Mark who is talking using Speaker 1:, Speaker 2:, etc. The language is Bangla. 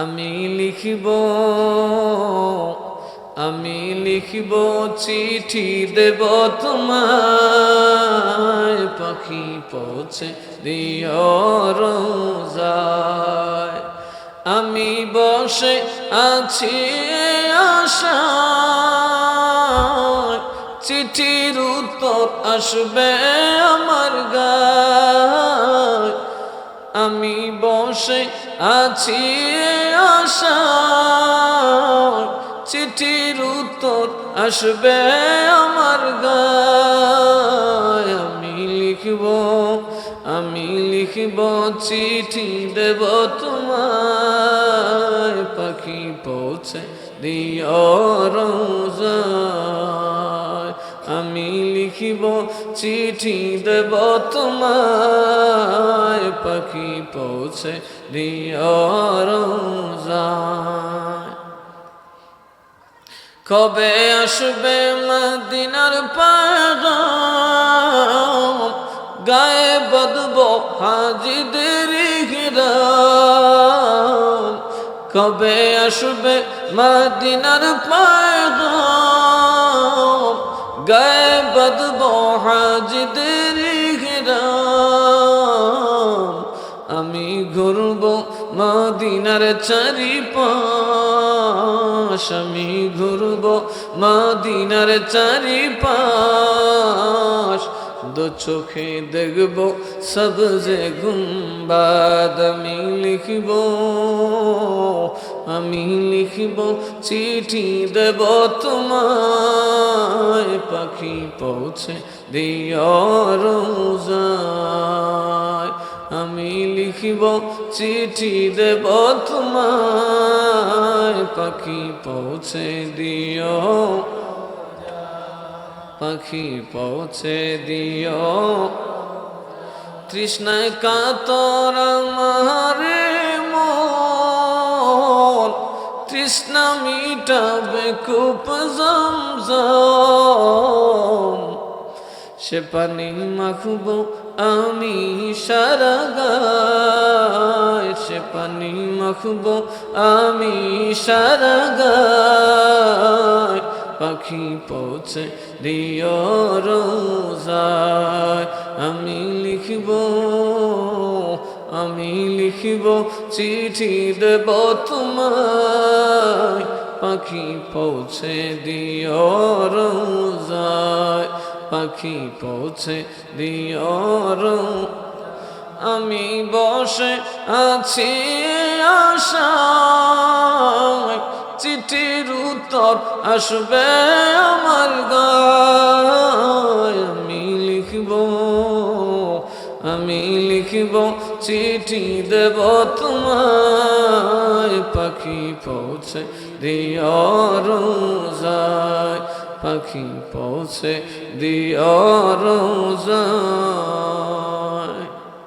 Speaker 1: আমি লিখিব আমি লিখিব, চিঠি দেব তোমায়। পাখি পৌঁছে দিও রোজায়। আমি বসে আছি আশা চিঠির উত্তর আসবে আমার গায়। আমি বসে আছি আশা চিঠির উত্তর আসবে আমার গায়। আমি লিখব আমি লিখব, চিঠি দেব তোমার পাখি পৌঁছে দিও আমি লিখিব চিঠি দেব তোমায়, পাখি পৌঁছে কবে আসবে মদিনার পাগাম গায়ে বদব হাজিদের কবে আসবে মদিনার পাগাম গায়ে বদব হাজিদের হিরাম আমি ঘুরব মদিনার চারি পাশ আমি ঘুরব মদিনার চারি পাশ দু চোখে দেখব সবজে গুম্বাদ। আমি লিখব আমি লিখব, চিঠি দেব তোমায় পাখি পৌঁছে দিও আমি লিখিব চিঠি দেব তোমায়। পাখি পৌঁছে দিও। পাখি পৌঁছে দিও। তৃষ্ণায় কাতর মারে তৃষ্ণা মিটাবে খুব জমজম। সে পানি মাখব আমি সারা গায়। সে পানি মাখব আমি সারা গায়। পাখি পৌঁছে দিও রোজায়। আমি লিখব আমি লিখিব চিঠি দেব তোমায়। পাখি পৌঁছে দিও রোজায়। পাখি পৌঁছে দিও আমি বসে আছি আশায়। চিঠির উত্তর আসবে আমার গায়। লিখব চিঠি দেব তোমায়। পাখি পৌঁছে দিও রোজায়। পাখি পৌঁছে দিও রোজায়।